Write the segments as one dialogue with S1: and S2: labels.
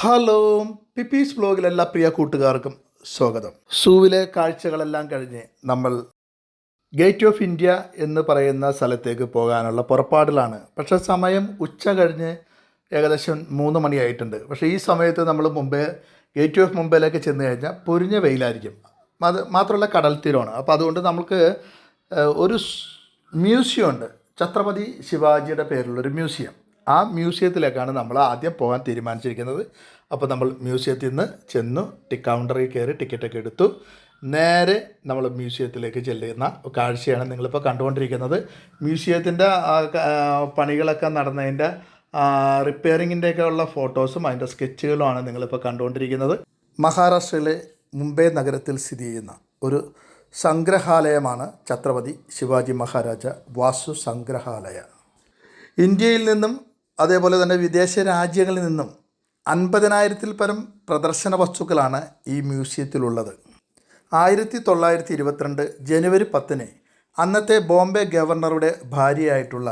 S1: Hello പിപ്പീസ് ബ്ലോഗിലെ എല്ലാ പ്രിയ കൂട്ടുകാർക്കും സ്വാഗതം. സൂവിലെ കാഴ്ചകളെല്ലാം കഴിഞ്ഞ് നമ്മൾ ഗേറ്റ് ഓഫ് ഇന്ത്യ എന്ന് പറയുന്ന സ്ഥലത്തേക്ക് പോകാനുള്ള പുറപ്പാടിലാണ്. പക്ഷേ സമയം ഉച്ച കഴിഞ്ഞ് ഏകദേശം മൂന്ന് മണിയായിട്ടുണ്ട്. പക്ഷേ ഈ സമയത്ത് നമ്മൾ മുമ്പേ ഗേറ്റ് ഓഫ് മുംബൈയിലേക്ക് ചെന്ന് കഴിഞ്ഞാൽ പൊരിഞ്ഞ വെയിലായിരിക്കും. അത് മാത്രമല്ല കടൽ തീരമാണ്. അപ്പോൾ അതുകൊണ്ട് നമുക്ക് ഒരു മ്യൂസിയം ഉണ്ട്. ഛത്രപതി ശിവാജിയുടെ പേരിലുള്ളൊരു മ്യൂസിയം. ആ മ്യൂസിയത്തിലേക്കാണ് നമ്മൾ ആദ്യം പോകാൻ തീരുമാനിച്ചിരിക്കുന്നത്. അപ്പോൾ നമ്മൾ മ്യൂസിയത്തിൽ നിന്ന് ചെന്നു കൗണ്ടറിൽ കയറി ടിക്കറ്റൊക്കെ എടുത്തു. നേരെ നമ്മൾ മ്യൂസിയത്തിലേക്ക് ചെല്ലുന്ന കാഴ്ചയാണ് നിങ്ങളിപ്പോൾ കണ്ടുകൊണ്ടിരിക്കുന്നത്. മ്യൂസിയത്തിന്റെ പണികളൊക്കെ നടന്നതിന്റെ റിപ്പയറിങ്ങിന്റെയൊക്കെ ഉള്ള ഫോട്ടോസും അതിന്റെ സ്കെച്ചുകളുമാണ് നിങ്ങളിപ്പോൾ കണ്ടുകൊണ്ടിരിക്കുന്നത്. മഹാരാഷ്ട്രയിലെ മുംബൈ നഗരത്തിൽ സ്ഥിതി ചെയ്യുന്ന ഒരു സംഗ്രഹാലയമാണ് ഛത്രപതി ശിവാജി മഹാരാജ വാസു സംഗ്രഹാലയ. ഇന്ത്യയിൽ നിന്നും അതേപോലെ തന്നെ വിദേശ രാജ്യങ്ങളിൽ നിന്നും അൻപതിനായിരത്തിൽ പരം പ്രദർശന വസ്തുക്കളാണ് ഈ മ്യൂസിയത്തിലുള്ളത്. ആയിരത്തി തൊള്ളായിരത്തി ഇരുപത്തിരണ്ട് ജനുവരി പത്തിന് അന്നത്തെ ബോംബെ ഗവർണറുടെ ഭാര്യയായിട്ടുള്ള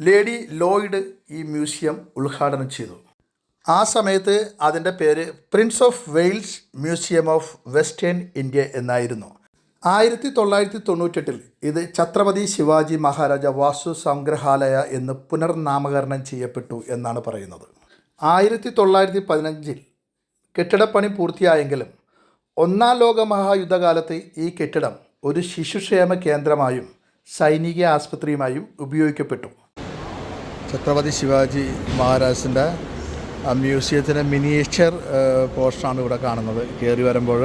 S1: ലേഡി ലോയിഡ് ഈ മ്യൂസിയം ഉദ്ഘാടനം ചെയ്തു. ആ സമയത്ത് അതിന്റെ പേര് prince of Wales museum of western India എന്നായിരുന്നു. ആയിരത്തി തൊള്ളായിരത്തി തൊണ്ണൂറ്റെട്ടിൽ ഇത് ഛത്രപതി ശിവാജി മഹാരാജ വാസ്തു സംഗ്രഹാലയ എന്ന് പുനർനാമകരണം ചെയ്യപ്പെട്ടു എന്നാണ് പറയുന്നത്. ആയിരത്തി തൊള്ളായിരത്തി പതിനഞ്ചിൽ കെട്ടിടപ്പണി പൂർത്തിയായെങ്കിലും ഒന്നാം ലോക മഹായുദ്ധകാലത്ത് ഈ കെട്ടിടം ഒരു ശിശുക്ഷേമ കേന്ദ്രമായും സൈനിക ആസ്പത്രിയുമായും ഉപയോഗിക്കപ്പെട്ടു. ഛത്രപതി ശിവാജി മഹാരാജിന്റെ മ്യൂസിയത്തിന്റെ മിനിയേച്ചർ പോർഷനാണ് ഇവിടെ കാണുന്നത്. കയറി വരുമ്പോൾ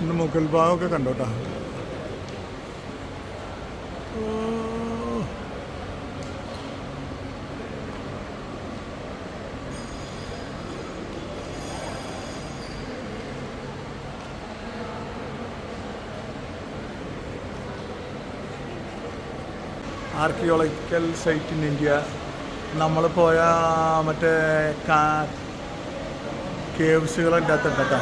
S2: ഇന്ന് മുകൾ ഭാഗമൊക്കെ കണ്ടോട്ടാ ആർക്കിയോളജിക്കൽ സൈറ്റ് ഇൻ ഇന്ത്യ. നമ്മൾ പോയ മറ്റേ കേവ്സുകളുടെ അകത്തുണ്ട് കേട്ടോ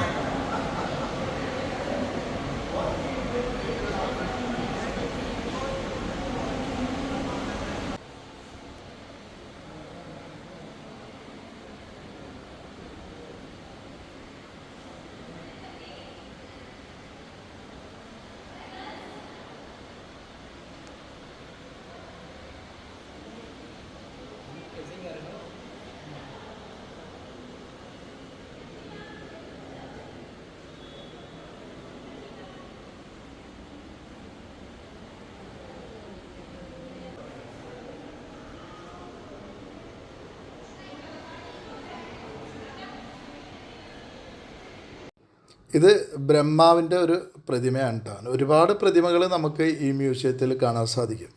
S1: ഇത് ബ്രഹ്മാവിന്റെ ഒരു പ്രതിമയാണ് കേട്ടോ ഒരുപാട് പ്രതിമകൾ നമുക്ക് ഈ മ്യൂസിയത്തിൽ കാണാൻ സാധിക്കും.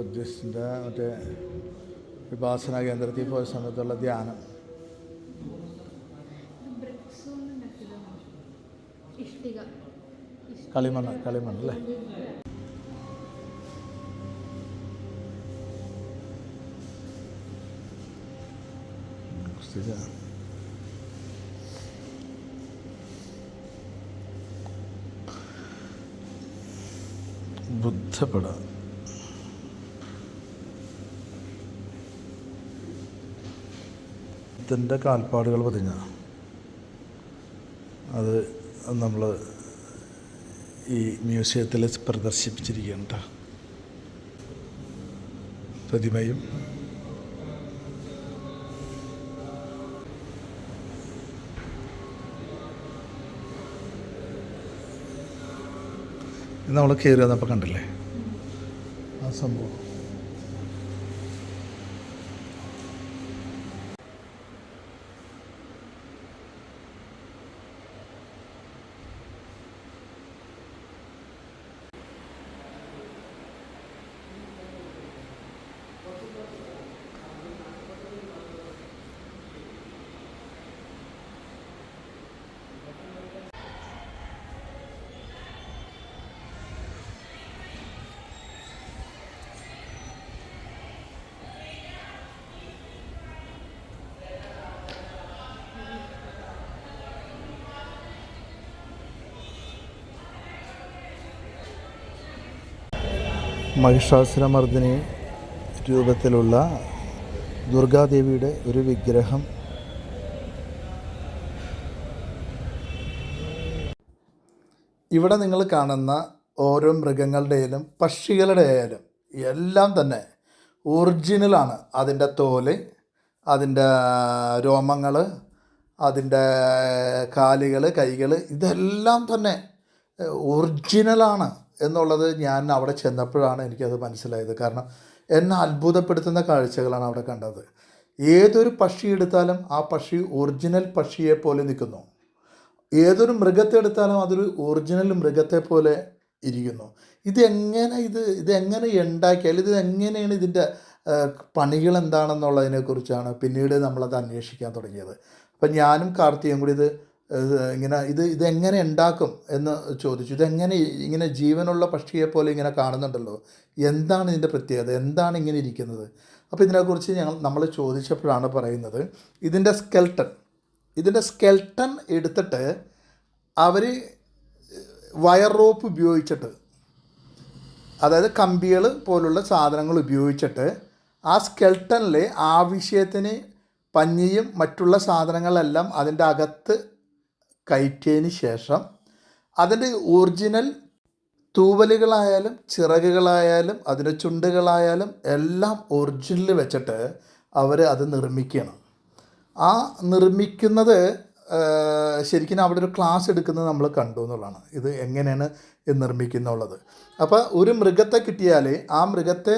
S2: ബുദ്ധിസ്റ്റിന്റെ മറ്റേ വിപാസന കേന്ദ്രത്തിൽ പോയ സമയത്തുള്ള ധ്യാനം. കളിമണ്ണ് കളിമണ്ണ് അല്ലേ? സ്ഥിതി. ബുദ്ധപ്പെട ബുദ്ധന്റെ കാൽപ്പാടുകൾ പതിഞ്ഞ അത് നമ്മൾ ഈ മ്യൂസിയത്തിൽ പ്രദർശിപ്പിച്ചിരിക്കുകയാണ് കേട്ടോ പ്രതിമയും നമ്മൾ കയറി വന്നപ്പോൾ കണ്ടില്ലേ? ആ സംഭവം. മഹിഷാസുരമർദ്ദിനി രൂപത്തിലുള്ള ദുർഗാദേവിയുടെ ഒരു വിഗ്രഹം.
S1: ഇവിടെ നിങ്ങൾ കാണുന്ന ഓരോ മൃഗങ്ങളുടെയും പക്ഷികളുടെ ആയാലും എല്ലാം തന്നെ ഒറിജിനലാണ്. അതിന്റെ തോൽ അതിന്റെ രോമങ്ങൾ അതിന്റെ കാലുകൾ കൈകൾ ഇതെല്ലാം തന്നെ ഒറിജിനലാണ്. എന്നുള്ളത് ഞാൻ അവിടെ ചെന്നപ്പോഴാണ് എനിക്കത് മനസ്സിലായത്. കാരണം എന്നെ അത്ഭുതപ്പെടുത്തുന്ന കാഴ്ചകളാണ് അവിടെ കണ്ടത്. ഏതൊരു പക്ഷി എടുത്താലും ആ പക്ഷി ഒറിജിനൽ പക്ഷിയെ പോലെ നിൽക്കുന്നു. ഏതൊരു മൃഗത്തെ എടുത്താലും അതൊരു ഒറിജിനൽ മൃഗത്തെ പോലെ ഇരിക്കുന്നു. ഇതെങ്ങനെ ഇത് ഇതെങ്ങനെ ഉണ്ടാക്കിയാൽ ഇത് എങ്ങനെയാണ് ഇതിന്റെ പണികൾ എന്താണെന്നുള്ളതിനെക്കുറിച്ചാണ് പിന്നീട് നമ്മളത് അന്വേഷിക്കാൻ തുടങ്ങിയത്. അപ്പം ഞാനും കാർത്തിയും കൂടി ഇത് ഇങ്ങനെ ഇത് ഇതെങ്ങനെ ഉണ്ടാക്കും എന്ന് ചോദിച്ചു. ഇതെങ്ങനെ ഇങ്ങനെ ജീവനുള്ള പക്ഷിയെ പോലെ ഇങ്ങനെ കാണുന്നുണ്ടല്ലോ. എന്താണ് ഇതിന്റെ പ്രത്യേകത? എന്താണ് ഇങ്ങനെ ഇരിക്കുന്നത്? അപ്പോൾ ഇതിനെക്കുറിച്ച് ഞങ്ങൾ നമ്മൾ ചോദിച്ചപ്പോഴാണ് പറയുന്നത് ഇതിന്റെ സ്കെൽട്ടൺ ഇതിന്റെ സ്കെൽട്ടൺ എടുത്തിട്ട് അവർ വയർ റോപ്പ് ഉപയോഗിച്ചിട്ട് അതായത് കമ്പികൾ പോലുള്ള സാധനങ്ങൾ ഉപയോഗിച്ചിട്ട് ആ സ്കെൽട്ടനിൽ ആവശ്യത്തിന് പഞ്ഞിയും മറ്റുള്ള സാധനങ്ങളെല്ലാം അതിന്റെ അകത്ത് കയറ്റിയതിന് ശേഷം അതിന്റെ ഒറിജിനൽ തൂവലുകളായാലും ചിറകുകളായാലും അതിന്റെ ചുണ്ടുകളായാലും എല്ലാം ഒറിജിനൽ വെച്ചിട്ട് അവർ അത് നിർമ്മിക്കണം ആ നിർമ്മിക്കുന്നത് ശരിക്കും അവിടെ ഒരു ക്ലാസ് എടുക്കുന്നത് നമ്മൾ കണ്ടു എന്നുള്ളതാണ്. ഇത് എങ്ങനെയാണ് ഇത് നിർമ്മിക്കുന്നുള്ളത്? അപ്പോൾ ഒരു മൃഗത്തെ കിട്ടിയാൽ ആ മൃഗത്തെ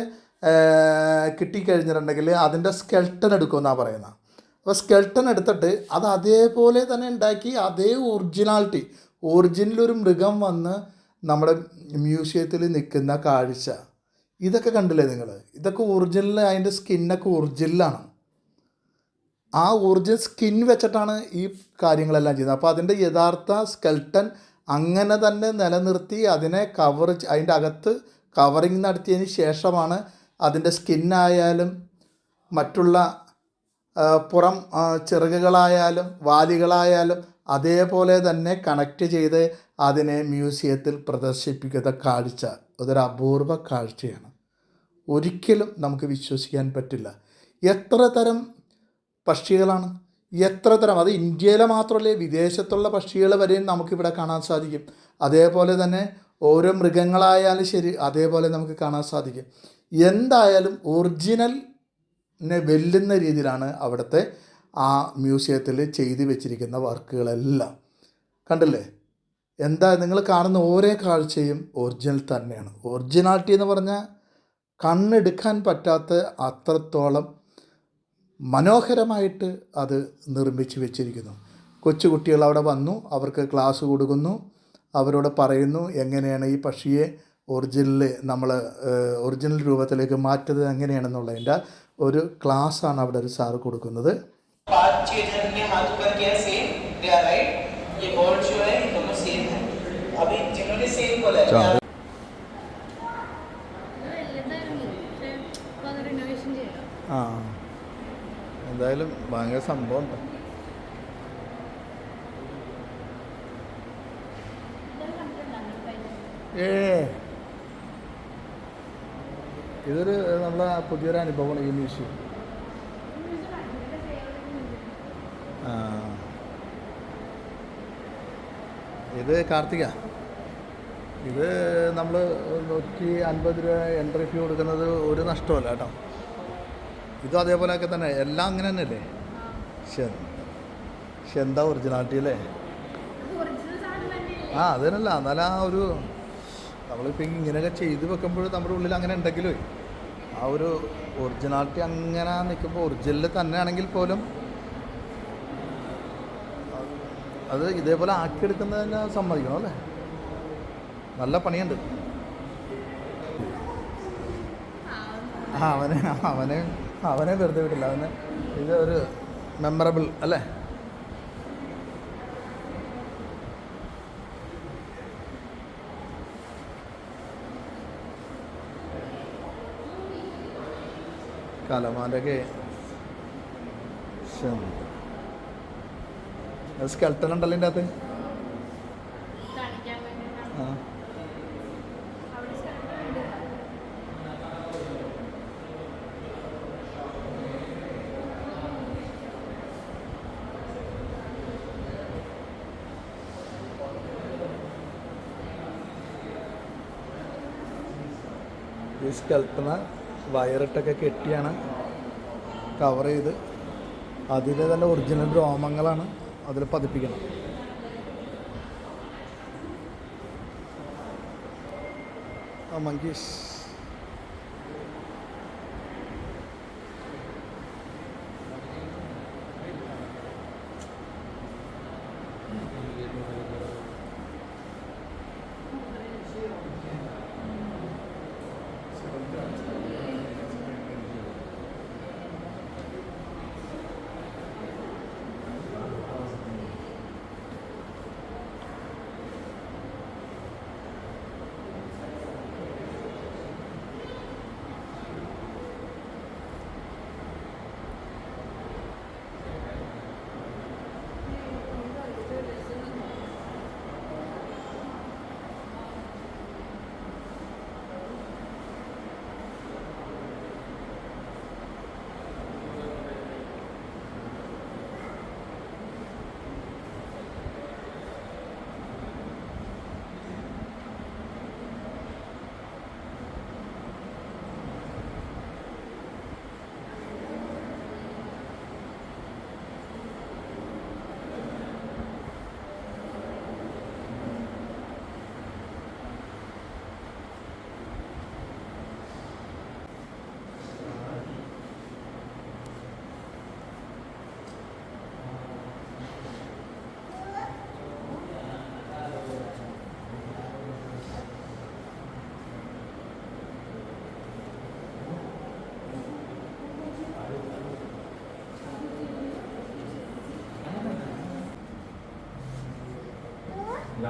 S1: കിട്ടിക്കഴിഞ്ഞിട്ടുണ്ടെങ്കിൽ അതിന്റെ സ്കെൽട്ടൺ എടുക്കുമെന്നാണ് പറയുന്നത്. അപ്പോൾ സ്കെൽട്ടൺ എടുത്തിട്ട് അത് അതേപോലെ തന്നെ ഉണ്ടാക്കി അതേ ഒറിജിനാലിറ്റി ഒറിജിനൽ ഒരു മൃഗം വന്ന് നമ്മുടെ മ്യൂസിയത്തിൽ നിൽക്കുന്ന കാഴ്ച. ഇതൊക്കെ കണ്ടില്ലേ നിങ്ങൾ? ഇതൊക്കെ ഒറിജിനൽ അതിന്റെ സ്കിന്നൊക്കെ ഒറിജിനലാണ് ആ ഒറിജിനൽ സ്കിൻ വെച്ചിട്ടാണ് ഈ കാര്യങ്ങളെല്ലാം ചെയ്യുന്നത്. അപ്പോൾ അതിന്റെ യഥാർത്ഥ സ്കെൽട്ടൺ അങ്ങനെ തന്നെ നിലനിർത്തി അതിനെ കവർ അതിന്റെ അകത്ത് കവറിങ് നടത്തിയതിന് ശേഷമാണ് അതിന്റെ സ്കിന്നായാലും മറ്റുള്ള പുറം ചിറകുകളായാലും വാലികളായാലും അതേപോലെ തന്നെ കണക്ട് ചെയ്ത് അതിനെ മ്യൂസിയത്തിൽ പ്രദർശിപ്പിക്കുന്ന കാഴ്ച അതൊരു അപൂർവ കാഴ്ചയാണ്. ഒരിക്കലും നമുക്ക് വിശ്വസിക്കാൻ പറ്റില്ല. എത്ര തരം പക്ഷികളാണ്? എത്ര തരം? അത് ഇന്ത്യയിലെ മാത്രമല്ല വിദേശത്തുള്ള പക്ഷികൾ വരെയും നമുക്കിവിടെ കാണാൻ സാധിക്കും. അതേപോലെ തന്നെ ഓരോ മൃഗങ്ങളായാലും ശരി അതേപോലെ നമുക്ക് കാണാൻ സാധിക്കും. എന്തായാലും ഒറിജിനലിനെ വെല്ലുന്ന രീതിയിലാണ് അവിടുത്തെ ആ മ്യൂസിയത്തിൽ ചെയ്തു വെച്ചിരിക്കുന്ന വർക്കുകളെല്ലാം. കണ്ടില്ലേ? എന്താ നിങ്ങൾ കാണുന്ന ഓരോ കാഴ്ചയും ഒറിജിനൽ തന്നെയാണ്. ഒറിജിനാലിറ്റി എന്ന് പറഞ്ഞാൽ കണ്ണെടുക്കാൻ പറ്റാത്ത അത്രത്തോളം മനോഹരമായിട്ട് അത് നിർമ്മിച്ച് വെച്ചിരിക്കുന്നു. കൊച്ചുകുട്ടികൾ അവിടെ വന്നു അവർക്ക് ക്ലാസ് കൊടുക്കുന്നു അവരോട് പറയുന്നു എങ്ങനെയാണ് ഈ പക്ഷിയെ ഒറിജിനൽ നമ്മൾ ഒറിജിനൽ രൂപത്തിലേക്ക് മാറ്റുന്നത് എങ്ങനെയാണെന്നുള്ളതിന്റെ ഒരു ക്ലാസ് ആണ് അവിടെ ഒരു സാറ് കൊടുക്കുന്നത്. ആ. എന്തായാലും ഭയങ്കര സംഭവം ഏ. ഇതൊരു നല്ല പുതിയൊരു അനുഭവമാണ് ഈ മ്യൂസിയം. ഇത് കാർത്തിക. ഇത് നമ്മൾ നൂറ്റി അൻപത് രൂപ എൻട്രി ഫീ കൊടുക്കുന്നത് ഒരു നഷ്ടമല്ല കേട്ടോ. ഇതും അതേപോലെയൊക്കെ തന്നെ. എല്ലാം അങ്ങനെ തന്നെയല്ലേ? ശരി എന്താ ഒറിജിനാലിറ്റി അല്ലേ? ആ അതിനല്ല എന്നാലാ എന്നാലും ആ ഒരു നമ്മളിപ്പോൾ ഇങ്ങനെയൊക്കെ ചെയ്ത് വെക്കുമ്പോൾ നമ്മുടെ ഉള്ളിൽ അങ്ങനെ ഉണ്ടെങ്കിലും ആ ഒരു ഒറിജിനാലിറ്റി അങ്ങനെ നിൽക്കുമ്പോൾ ഒറിജിനൽ തന്നെയാണെങ്കിൽ പോലും അത് ഇതേപോലെ ആക്കിയെടുക്കുന്നതിനെ സമ്മതിക്കണം അല്ലേ? നല്ല പണിയുണ്ട്. അവനെ അവനെ അവനെ വെറുതെ വിട്ടില്ല. അവന് ഇത് ഒരു മെമ്മറബിൾ അല്ലേ? കലമാരൊക്കെ സ്കെൽട്ടൻ ഉണ്ടല്ലോ എന്റെ അകത്ത്. ആ. ഈ സ്കെൽട്ടനെ വയറിട്ടൊക്കെ കെട്ടിയാണ് കവർ ചെയ്ത്. അതിലെ തന്നെ ഒറിജിനൽ രോമങ്ങളാണ് അതിൽ പതിപ്പിക്കണം. ആ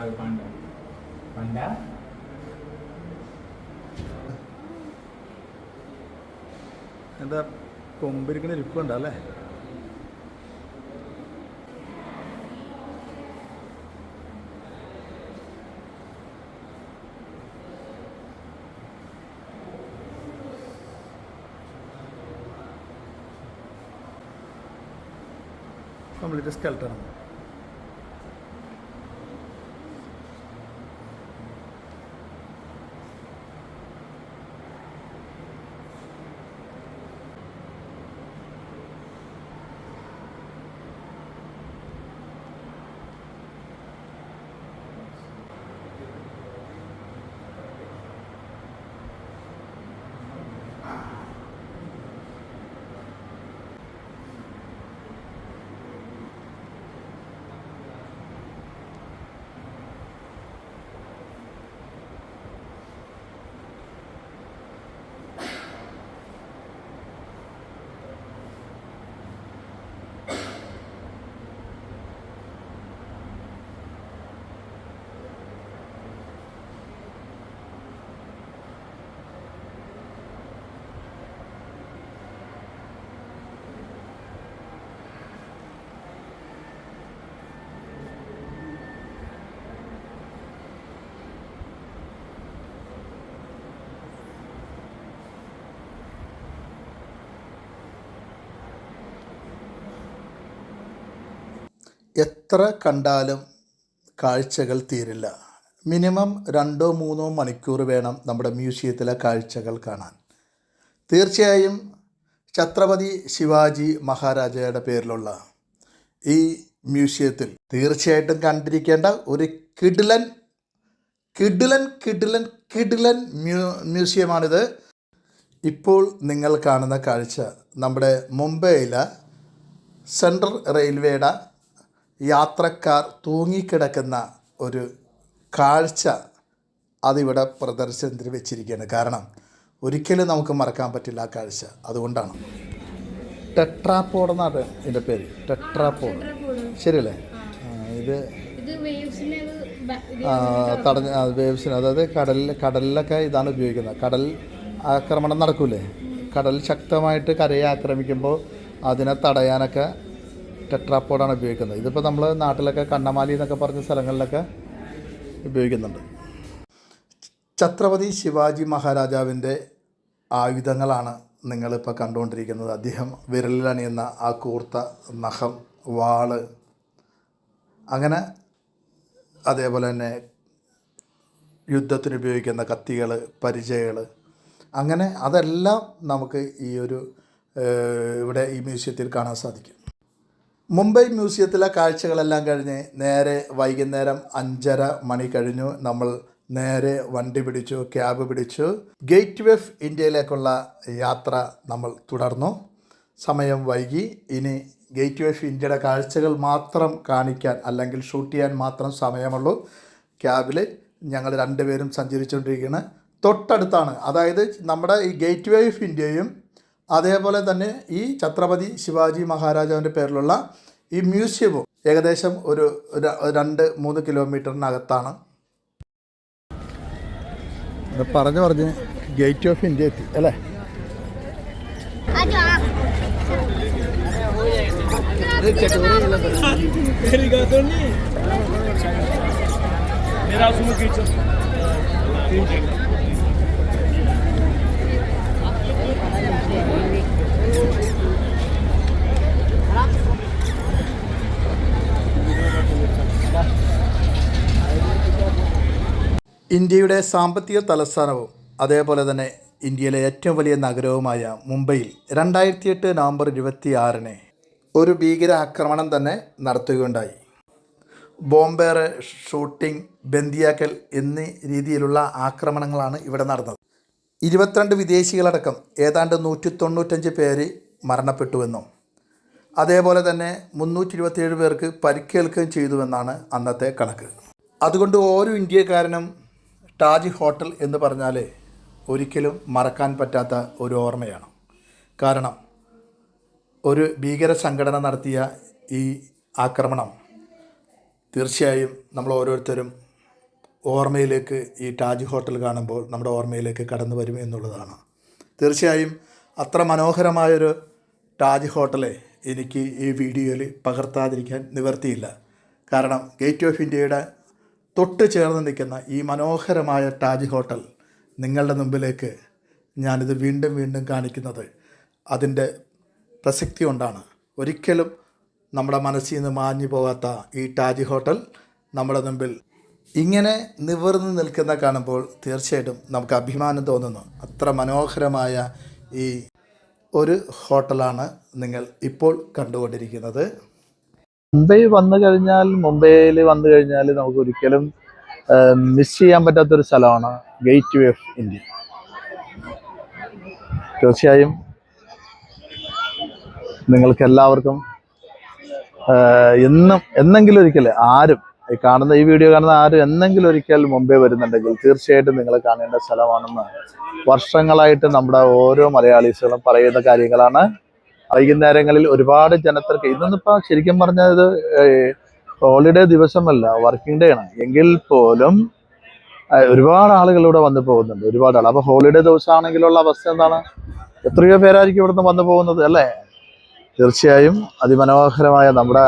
S1: മങ്കീസ്
S3: panda. Panda?
S1: എന്താ കൊമ്പിരിക്കണ ഇരിപ്പുണ്ട് അല്ലേ കംപ്ലീറ്റ് സ്കെൽട്ടണം എത്ര കണ്ടാലും കാഴ്ചകൾ തീരില്ല. മിനിമം രണ്ടോ മൂന്നോ മണിക്കൂർ വേണം നമ്മുടെ മ്യൂസിയത്തിലെ കാഴ്ചകൾ കാണാൻ. തീർച്ചയായും ഛത്രപതി ശിവാജി മഹാരാജയുടെ പേരിലുള്ള ഈ മ്യൂസിയത്തിൽ തീർച്ചയായിട്ടും കണ്ടിരിക്കേണ്ട ഒരു കിഡിലൻ കിഡിലൻ കിഡിലൻ കിഡിലൻ മ്യൂ മ്യൂസിയമാണിത്. ഇപ്പോൾ നിങ്ങൾ കാണുന്ന കാഴ്ച നമ്മുടെ മുംബൈയിലെ സെൻട്രൽ റെയിൽവേയുടെ യാത്രക്കാർ തൂങ്ങിക്കിടക്കുന്ന ഒരു കാഴ്ച അതിവിടെ പ്രദർശനത്തിൽ വെച്ചിരിക്കുകയാണ്. കാരണം ഒരിക്കലും നമുക്ക് മറക്കാൻ പറ്റില്ല ആ കാഴ്ച. അതുകൊണ്ടാണ്. ടെട്രാപ്പോഡ് എന്നാണ് ഇതിന്റെ പേര്. ടെട്രാപ്പോഡ് ശരിയല്ലേ? ഇത് തടഞ്ഞ വേവ്സിന്. അതായത് കടലിൽ കടലിലൊക്കെ ഇതാണ് ഉപയോഗിക്കുന്നത്. കടൽ ആക്രമണം നടക്കൂലേ? കടൽ ശക്തമായിട്ട് കരയെ ആക്രമിക്കുമ്പോൾ അതിനെ തടയാനൊക്കെ ടെട്രാപ്പോഡാണ് ഉപയോഗിക്കുന്നത്. ഇതിപ്പോൾ നമ്മൾ നാട്ടിലൊക്കെ കണ്ണമാലി എന്നൊക്കെ പറഞ്ഞ സ്ഥലങ്ങളിലൊക്കെ ഉപയോഗിക്കുന്നുണ്ട്. ഛത്രപതി ശിവാജി മഹാരാജാവിന്റെ ആയുധങ്ങളാണ് നിങ്ങളിപ്പോൾ കണ്ടുകൊണ്ടിരിക്കുന്നത്. അദ്ദേഹം വിരലിലണിയുന്ന ആ കൂർത്ത നഖം വാൾ അങ്ങനെ അതേപോലെ തന്നെ യുദ്ധത്തിന് ഉപയോഗിക്കുന്ന കത്തികൾ പരിചയകൾ അങ്ങനെ അതെല്ലാം നമുക്ക് ഈ ഒരു ഇവിടെ ഈ മ്യൂസിയത്തിൽ കാണാൻ സാധിക്കും. മുംബൈ മ്യൂസിയത്തിലെ കാഴ്ചകളെല്ലാം കഴിഞ്ഞ് നേരെ വൈകുന്നേരം അഞ്ചര മണി കഴിഞ്ഞു. നമ്മൾ നേരെ വണ്ടി പിടിച്ചു ക്യാബ് പിടിച്ചു. ഗേറ്റ് വേ ഓഫ് ഇന്ത്യയിലേക്കുള്ള യാത്ര നമ്മൾ തുടർന്നു. സമയം വൈകി. ഇനി ഗേറ്റ് വേ ഓഫ് ഇന്ത്യയുടെ കാഴ്ചകൾ മാത്രം കാണിക്കാൻ അല്ലെങ്കിൽ ഷൂട്ട് ചെയ്യാൻ മാത്രം സമയമുള്ളൂ. ക്യാബിൽ ഞങ്ങൾ രണ്ടുപേരും സഞ്ചരിച്ചുകൊണ്ടിരിക്കുകയാണ്. തൊട്ടടുത്താണ് അതായത് നമ്മുടെ ഈ ഗേറ്റ് വേ ഓഫ് ഇന്ത്യയും അതേപോലെ തന്നെ ഈ ഛത്രപതി ശിവാജി മഹാരാജാവിന്റെ പേരിലുള്ള ഈ മ്യൂസിയവും ഏകദേശം ഒരു രണ്ട് മൂന്ന് കിലോമീറ്ററിനകത്താണ്. പറഞ്ഞു പറഞ്ഞ് ഗേറ്റ് ഓഫ് ഇന്ത്യ എത്തി അല്ലേ? ഇന്ത്യയുടെ സാമ്പത്തിക തലസ്ഥാനവും അതേപോലെ തന്നെ ഇന്ത്യയിലെ ഏറ്റവും വലിയ നഗരവുമായ മുംബൈയിൽ രണ്ടായിരത്തി എട്ട് നവംബർ ഇരുപത്തി ആറിന് ഒരു ഭീകര ആക്രമണം തന്നെ നടത്തുകയുണ്ടായി. ബോംബേറ് ഷൂട്ടിംഗ് ബന്ദിയാക്കൽ എന്നീ രീതിയിലുള്ള ആക്രമണങ്ങളാണ് ഇവിടെ നടന്നത്. ഇരുപത്തിരണ്ട് വിദേശികളടക്കം ഏതാണ്ട് നൂറ്റി തൊണ്ണൂറ്റഞ്ച് പേര് മരണപ്പെട്ടുവെന്നും അതേപോലെ തന്നെ മുന്നൂറ്റി ഇരുപത്തിയേഴ് പേർക്ക് പരിക്കേൽക്കുകയും ചെയ്തുവെന്നാണ് അന്നത്തെ കണക്ക്. അതുകൊണ്ട് ഓരോ ഇന്ത്യക്കാരനും താജ് ഹോട്ടൽ എന്ന് പറഞ്ഞാൽ ഒരിക്കലും മറക്കാൻ പറ്റാത്ത ഒരു ഓർമ്മയാണ്. കാരണം ഒരു ഭീകര സംഘടന നടത്തിയ ഈ ആക്രമണം തീർച്ചയായും നമ്മൾ ഓരോരുത്തരും ഓർമ്മയിലേക്ക് ഈ താജ് ഹോട്ടൽ കാണുമ്പോൾ നമ്മുടെ ഓർമ്മയിലേക്ക് കടന്നു വരും എന്നുള്ളതാണ്. തീർച്ചയായും അത്ര മനോഹരമായൊരു താജ് ഹോട്ടലെ എനിക്ക് ഈ വീഡിയോയിൽ പകർത്താതിരിക്കാൻ നിവർത്തിയില്ല. കാരണം ഗേറ്റ് ഓഫ് ഇന്ത്യയുടെ തൊട്ട് ചേർന്ന് നിൽക്കുന്ന ഈ മനോഹരമായ താജ് ഹോട്ടൽ നിങ്ങളുടെ മുമ്പിലേക്ക് ഞാനിത് വീണ്ടും വീണ്ടും കാണിക്കുന്നത്. അതിന്റെ പ്രസക്തി കൊണ്ടാണ്. ഒരിക്കലും നമ്മുടെ മനസ്സിൽ നിന്ന് മാഞ്ഞു പോകാത്ത ഈ താജ് ഹോട്ടൽ നമ്മുടെ മുമ്പിൽ ഇങ്ങനെ നിവർന്ന് നിൽക്കുന്ന കാണുമ്പോൾ തീർച്ചയായിട്ടും നമുക്ക് അഭിമാനം തോന്നുന്നു. അത്ര മനോഹരമായ ഈ ഒരു ഹോട്ടലാണ് നിങ്ങൾ ഇപ്പോൾ കണ്ടുകൊണ്ടിരിക്കുന്നത്.
S2: മുംബൈ വന്നു കഴിഞ്ഞാൽ മുംബൈയിൽ വന്നു കഴിഞ്ഞാൽ നമുക്ക് ഒരിക്കലും മിസ് ചെയ്യാൻ പറ്റാത്തൊരു സ്ഥലമാണ് ഗേറ്റ് വേ ഓഫ് ഇന്ത്യ തീർച്ചയായും നിങ്ങൾക്ക് എല്ലാവർക്കും എന്നും എന്നെങ്കിലും ഒരിക്കൽ ആരും ഈ കാണുന്ന ഈ വീഡിയോ കാണുന്ന ആരും എന്നെങ്കിലും ഒരിക്കൽ മുംബൈ വരുന്നുണ്ടെങ്കിൽ തീർച്ചയായിട്ടും നിങ്ങൾ കാണേണ്ട സ്ഥലമാണെന്ന് വർഷങ്ങളായിട്ട് നമ്മുടെ ഓരോ മലയാളീസുകളും പറയുന്ന കാര്യങ്ങളാണ്. വൈകുന്നേരങ്ങളിൽ ഒരുപാട് ജനത്തിരക്ക്. ഇന്നിപ്പോ ശരിക്കും പറഞ്ഞാൽ ഇത് ഹോളിഡേ ദിവസമല്ല വർക്കിംഗ് ഡേ ആണ്. എങ്കിൽ പോലും ഒരുപാട് ആളുകൾ ഇവിടെ വന്നു പോകുന്നുണ്ട് ഒരുപാട് ആൾ. അപ്പോൾ ഹോളിഡേ ദിവസമാണെങ്കിലുള്ള അവസ്ഥ എന്താണ്? എത്രയോ പേരായിരിക്കും ഇവിടുന്ന് വന്നു പോകുന്നത് അല്ലേ? തീർച്ചയായും അതിമനോഹരമായ നമ്മുടെ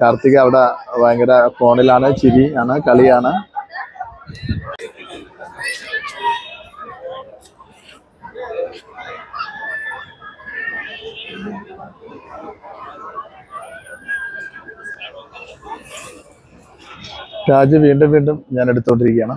S2: കാർത്തിക അവിടെ ഭയങ്കര ഫോണിലാണ് ചിരിയാണ് കളിയാണ്. രാജ് വീണ്ടും വീണ്ടും ഞാൻ എടുത്തുകൊണ്ടിരിക്കുകയാണ്.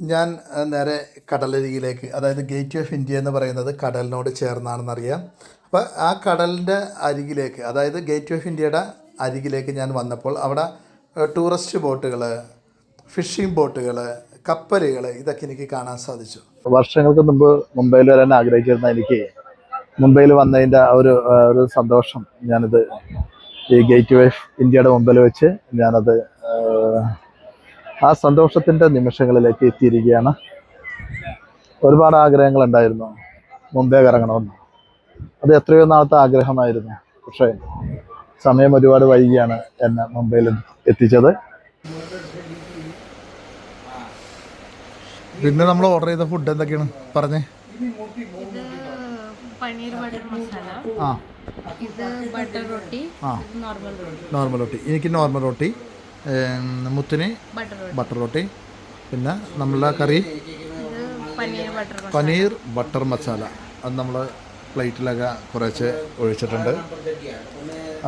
S1: ഞാൻ നേരെ കടലരികിലേക്ക് അതായത് ഗേറ്റ് ഓഫ് ഇന്ത്യ എന്ന് പറയുന്നത് കടലിനോട് ചേർന്നാണെന്നറിയാം. അപ്പോൾ ആ കടലിന്റെ അരികിലേക്ക് അതായത് ഗേറ്റ് ഓഫ് ഇന്ത്യയുടെ അരികിലേക്ക് ഞാൻ വന്നപ്പോൾ അവിടെ ടൂറിസ്റ്റ് ബോട്ടുകൾ ഫിഷിംഗ് ബോട്ടുകൾ കപ്പലുകൾ ഇതൊക്കെ എനിക്ക് കാണാൻ സാധിച്ചു.
S2: വർഷങ്ങൾക്ക് മുമ്പ് മുംബൈയിൽ വരാൻ ആഗ്രഹിച്ചിരുന്ന എനിക്ക് മുംബൈയിൽ വന്നതിന്റെ ഒരു ഒരു സന്തോഷം ഞാനിത് ഈ ഗേറ്റ് വേ ഇന്ത്യയുടെ മുമ്പിൽ വെച്ച് ഞാനത് ആ, സന്തോഷത്തിന്റെ നിമിഷങ്ങളിലേക്ക് എത്തിയിരിക്കുകയാണ്. ഒരുപാട് ആഗ്രഹങ്ങൾ ഉണ്ടായിരുന്നു മുംബൈ കറങ്ങണമെന്ന്. അത് എത്രയോ നാളത്തെ ആഗ്രഹമായിരുന്നു. പക്ഷേ സമയം ഒരുപാട് വൈകിയാണ് എന്നെ മുംബൈയിൽ എത്തിച്ചത്.
S1: പിന്നെ നമ്മൾ ഓർഡർ ചെയ്ത ഫുഡ് എന്തൊക്കെയാണ്? പറഞ്ഞേ.
S4: പനീർ ബട്ടർ മസാല.
S1: ആ.
S4: ഇത് ബട്ടർ റൊട്ടി
S1: ആ.
S4: നോർമൽ റൊട്ടി.
S1: നോർമൽ റൊട്ടി. എനിക്ക് നോർമൽ റൊട്ടി മുത്തിന്
S4: ബട്ടർ റൊട്ടി.
S1: ബട്ടർ റൊട്ടി പിന്നെ നമ്മളുടെ curry
S4: paneer butter
S1: paneer butter masala. അത് നമ്മൾ പ്ലേറ്റിലൊക്കെ കുറച്ച് ഒഴിച്ചിട്ടുണ്ട്.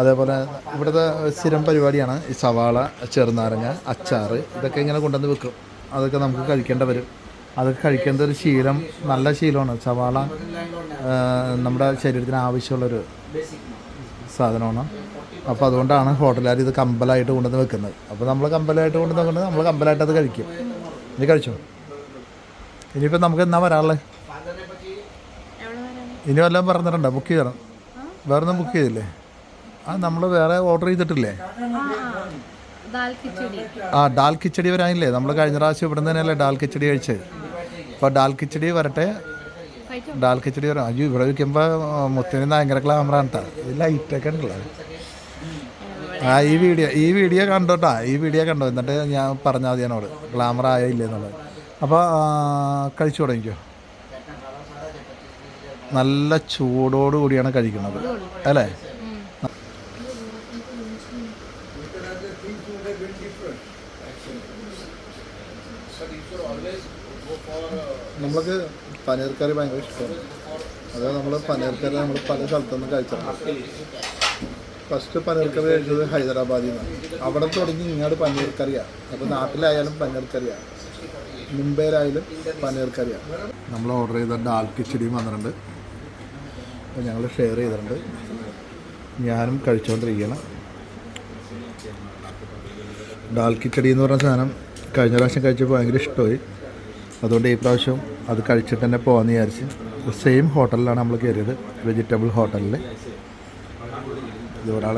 S1: അതേപോലെ ഇവിടുത്തെ സ്ഥിരം പരിപാടിയാണ് ഈ സവാള ചെറുനാരങ്ങ അച്ചാറ്. ഇതൊക്കെ ഇങ്ങനെ കൊണ്ടുവന്ന് വെക്കും. അതൊക്കെ നമുക്ക് കഴിക്കേണ്ട വരും. അതൊക്കെ കഴിക്കേണ്ട ഒരു ശീലം നല്ല ശീലമാണ്. സവാള നമ്മുടെ ശരീരത്തിന് ആവശ്യമുള്ളൊരു സാധനമാണ്. അപ്പോൾ അതുകൊണ്ടാണ് ഹോട്ടലുകാർ ഇത് കമ്പലായിട്ട് കൊണ്ടുവന്ന് വെക്കുന്നത്. അപ്പോൾ നമ്മൾ കമ്പലായിട്ട് കൊണ്ടുവന്ന് വെക്കുന്നത് നമ്മൾ കമ്പലായിട്ട് അത് കഴിക്കും. ഇനി കഴിച്ചോ? ഇനിയിപ്പോൾ നമുക്ക് എന്നാ വരാനുള്ളത് ഇനി വല്ലതും പറഞ്ഞിട്ടുണ്ടോ? ബുക്ക് ചെയ്യണം. വേറെ ഒന്നും ബുക്ക് ചെയ്തില്ലേ? ആ നമ്മൾ വേറെ ഓർഡർ ചെയ്തിട്ടില്ലേ?
S4: ആ
S1: ഡാൽ കിച്ചടി വരാനില്ലേ? നമ്മൾ കഴിഞ്ഞ പ്രാവശ്യം ഇവിടെ നിന്ന് തന്നെയല്ലേ ഡാൽ കിച്ചടി കഴിച്ചത്? അപ്പോൾ ഡാൽ കിച്ചടി വരട്ടെ. ഡാൽ കിച്ചടി വരാം അയ്യോ ഇവിടെ വയ്ക്കുമ്പോൾ മുത്തിന് ഭയങ്കര ക്ലാമറാണ് കേട്ടോ ഈ ലൈറ്റൊക്കെ ഉണ്ടല്ലോ. ആ ഈ വീഡിയോ ഈ വീഡിയോ കണ്ടോട്ടാ. ഈ വീഡിയോ കണ്ടോ. എന്നിട്ട് ഞാൻ പറഞ്ഞാൽ മതി എന്നോട്. ഗ്ലാമർ ആയോ ഇല്ലേ എന്നുള്ളത്. അപ്പോൾ കഴിച്ചു തുടങ്ങിക്കോ. നല്ല ചൂടോടു കൂടിയാണ് കഴിക്കുന്നത്. അല്ലേ? നമ്മൾക്ക് പനീർ കറി ഭയങ്കര ഇഷ്ടമാണ് അത് നമ്മൾ പനീർ കറി നമ്മൾ പല സ്ഥലത്തുനിന്ന് കഴിച്ചിട്ടുണ്ട് ഫസ്റ്റ് പനീർ കറി കഴിച്ചത് ഹൈദരാബാദിൽ നിന്നാണ് അവിടെ തുടങ്ങി ഇങ്ങോട്ട് പനീർ കറിയാണ് അപ്പോൾ നാട്ടിലായാലും പനീർ കറിയാണ് മുംബൈയിലായാലും പനീർ കറിയാണ് നമ്മൾ ഓർഡർ ചെയ്ത ഡാൽ കിച്ചടിയും വന്നിട്ടുണ്ട്. അപ്പോൾ ഞങ്ങൾ ഷെയർ ചെയ്തിട്ടുണ്ട്. ഞാനും കഴിച്ചുകൊണ്ടിരിക്കണം ഡാൽ കിച്ചടി എന്ന് പറഞ്ഞ സാധനം കഴിഞ്ഞ പ്രാവശ്യം കഴിച്ചപ്പോൾ ഭയങ്കര ഇഷ്ടമായി. അതുകൊണ്ട് ഈ പ്രാവശ്യം അത് കഴിച്ചിട്ട് തന്നെ പോകാമെന്ന് വിചാരിച്ച് സെയിം ഹോട്ടലിലാണ് നമ്മൾ കയറിയത് വെജിറ്റബിൾ ഹോട്ടലിൽ ഇത് ഒരാൾ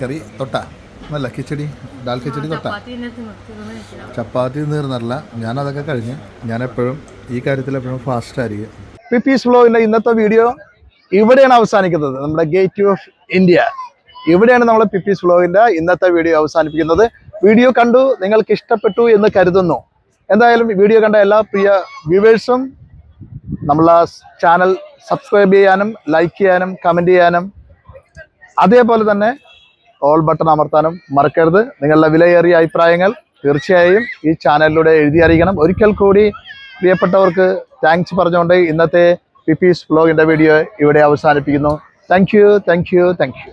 S1: കറി തൊട്ട. അല്ല കിച്ചടി ഡാൽ കിച്ചടി തൊട്ട.
S4: ചപ്പാത്തി
S1: നീർന്നല്ല ഞാൻ അതൊക്കെ കഴിഞ്ഞ് ഞാൻ എപ്പോഴും ഈ കാര്യത്തിൽ എപ്പോഴും ഫാസ്റ്റ് ആയിരിക്കും.
S2: പിപ്പീസ് വ്ലോഗിന്റെ ഇന്നത്തെ വീഡിയോ ഇവിടെയാണ് അവസാനിക്കുന്നത്. നമ്മുടെ ഗേറ്റ് ഓഫ് ഇന്ത്യ ഇവിടെയാണ് നമ്മൾ പിപ്പീസ് വ്ലോഗിന്റെ ഇന്നത്തെ വീഡിയോ അവസാനിപ്പിക്കുന്നത്. വീഡിയോ കണ്ടു നിങ്ങൾക്ക് ഇഷ്ടപ്പെട്ടു എന്ന് കരുതുന്നു. എന്തായാലും വീഡിയോ കണ്ട എല്ലാ പ്രിയ വ്യൂവേഴ്സും നമ്മളെ ചാനൽ സബ്സ്ക്രൈബ് ചെയ്യാനും ലൈക്ക് ചെയ്യാനും കമന്റ് ചെയ്യാനും അതേപോലെ തന്നെ ഓൾ ബട്ടൺ അമർത്താനും മറക്കരുത്. നിങ്ങളുടെ വിലയേറിയ അഭിപ്രായങ്ങൾ തീർച്ചയായും ഈ ചാനലിലൂടെ എഴുതി അറിയിക്കണം. ഒരിക്കൽ കൂടി പ്രിയപ്പെട്ടവർക്ക് താങ്ക്സ് പറഞ്ഞുകൊണ്ട് ഇന്നത്തെ പിപ്പീസ് വ്ലോഗിന്റെ വീഡിയോ ഇവിടെ അവസാനിപ്പിക്കുന്നു. Thank you thank you thank you